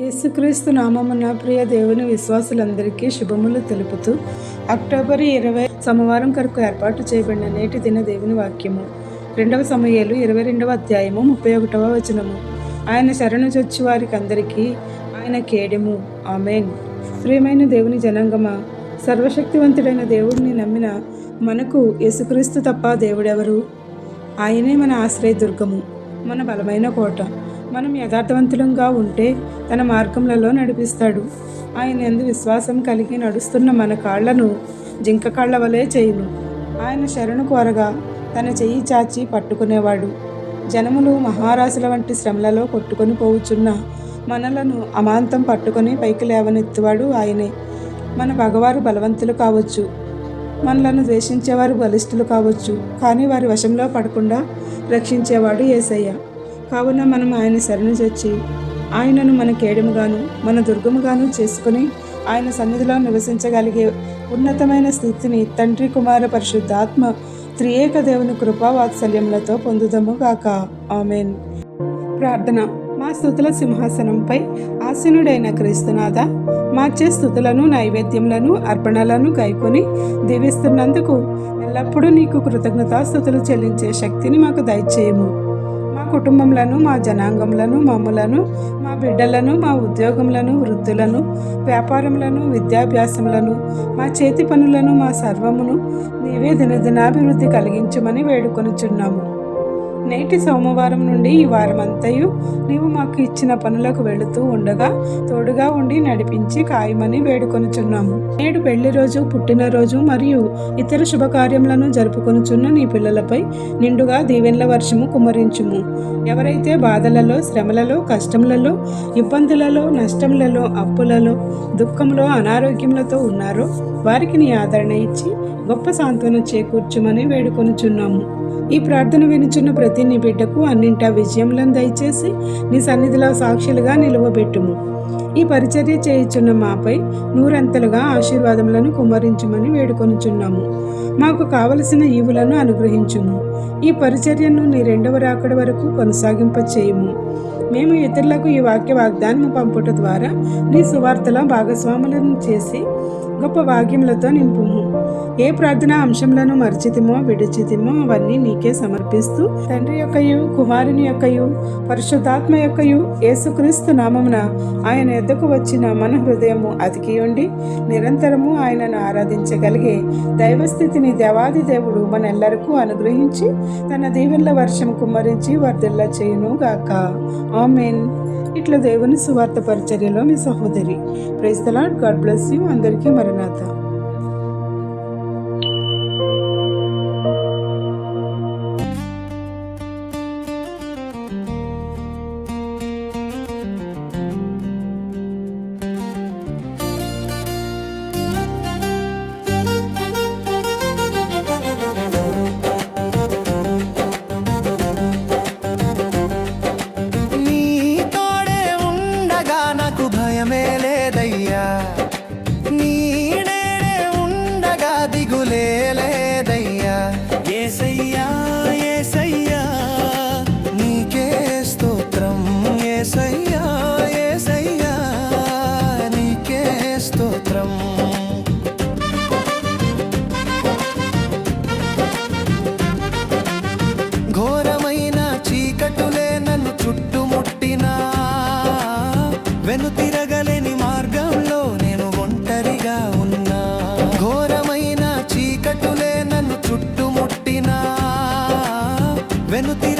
యేసుక్రీస్తు నామమున ప్రియ దేవుని విశ్వాసులందరికీ శుభములు తెలుపుతూ అక్టోబర్ ఇరవై సోమవారం కొరకు ఏర్పాటు చేయబడిన నేటి దిన దేవుని వాక్యము. రెండవ సమయాలు ఇరవై రెండవ అధ్యాయము ముప్పై ఒకటవ వచనము. ఆయన శరణు చొచ్చి వారికి అందరికీ ఆయన కేడెము. ఆమెన్. ప్రియమైన దేవుని జనాంగమా సర్వశక్తివంతుడైన దేవుడిని నమ్మిన మనకు యేసుక్రీస్తు తప్ప దేవుడెవరు? ఆయనే మన ఆశ్రయదుర్గము మన బలమైన కోట. మనం యథార్థవంతులంగా ఉంటే తన మార్గములలో నడిపిస్తాడు. ఆయన ఎందు విశ్వాసం కలిగి నడుస్తున్న మన కాళ్ళను జింక కాళ్ళ వలె చేయును. ఆయన శరణు కోరగా తన చెయ్యి చాచి పట్టుకునేవాడు. జనములు మహారాశుల వంటి శ్రమలలో కొట్టుకొని పోవుచున్న మనలను అమాంతం పట్టుకొని పైకి లేవనెత్తువాడు ఆయనే. మన పగవారు బలవంతులు కావచ్చు. మనలను ద్వేషించేవారు బలిష్ఠులు కావచ్చు. కానీ వారి వశంలో పడకుండా రక్షించేవాడు ఏసయ్య. కావున మనం ఆయన శరణు చేర్చి ఆయనను మన కేడముగాను మన దుర్గముగాను చేసుకుని ఆయన సన్నిధిలో నివసించగలిగే ఉన్నతమైన స్థితిని తండ్రి కుమార పరిశుద్ధాత్మ త్రియేక దేవుని కృపావాత్సల్యములతో పొందుదము గాక. ఆమెన్. ప్రార్థన. మా స్థుతుల సింహాసనంపై ఆసీనుడైన క్రీస్తునాథ మార్చే స్థుతులను నైవేద్యములను అర్పణలను గైకొని దీవిస్తున్నందుకు ఎల్లప్పుడూ నీకు కృతజ్ఞతాస్థుతులు చెల్లించే శక్తిని మాకు దయచేయము. మా కుటుంబములను మా జనాంగములను మమ్మలను మా బిడ్డలను మా ఉద్యోగములను వృద్ధులను వ్యాపారములను విద్యాభ్యాసములను మా చేతి పనులను మా సర్వమును నీవే దినదినాభివృద్ధి కలిగించమని వేడుకొనుచున్నాము. నేటి సోమవారం నుండి ఈ వారమంతయు నీవు మాకు ఇచ్చిన పనులకు వెళుతూ ఉండగా తోడుగా ఉండి నడిపించి ఖాయమని వేడుకొనుచున్నాము. నేడు పెళ్ళి రోజు పుట్టినరోజు మరియు ఇతర శుభకార్యములను జరుపుకొనుచున్న నీ పిల్లలపై నిండుగా దీవెన్ల వర్షము కుమ్మరించుము. ఎవరైతే బాధలలో శ్రమలలో కష్టములలో ఇబ్బందులలో నష్టములలో అప్పులలో దుఃఖంలో అనారోగ్యములతో ఉన్నారో వారికి నీ ఆదరణ ఇచ్చి గొప్ప సాంత్వన చేకూర్చుమని వేడుకొనుచున్నాము. ఈ ప్రార్థన వినుచున్న ప్రతి నీ బిడ్డకు అన్నింటా విజయములను దయచేసి నీ సన్నిధిలో సాక్షులుగా నిలువబెట్టుము. ఈ పరిచర్య చేయుచున్న మాపై నూరంతలుగా ఆశీర్వాదములను కుమరించుమని వేడుకొనుచున్నాము. మాకు కావలసిన ఈవులను అనుగ్రహించుము. ఈ పరిచర్యను నీ రెండవ రాకడ వరకు కొనసాగింప చేయము మేము ఇతరులకు ఈ వాక్య వాగ్దానం పంపుట ద్వారా నీ సువార్తలో భాగస్వాములను చేసి గొప్ప వాక్యములతో నింపుము. ఏ ప్రార్థన అంశంలను మరిచితిమో విడిచితిమో అవన్నీ నీకే సమర్పిస్తూ తండ్రి యొక్కయు కుమారుని యొక్కయు పరిశుద్ధాత్మ యొక్కయు యేసుక్రీస్తు నామమున ఆయన ఎద్దకు వచ్చిన మన హృదయము అతికి ఉండి నిరంతరము ఆయనను ఆరాధించగలిగే దైవస్థితిని దేవాది దేవుడు మనెల్లరకు అనుగ్రహించి తన దీవెనల వర్షం కుమ్మరించి వర్ధిల్ల చేయును గాక ఆమెన్. ఇట్లా దేవుని సువార్త పరిచర్యలో మీ సహోదరి. Praise God bless you. అందరికీ మరణాత. నీడే చీకటులే నన్ను చుట్టుముట్టినా వెనుతిరగలేని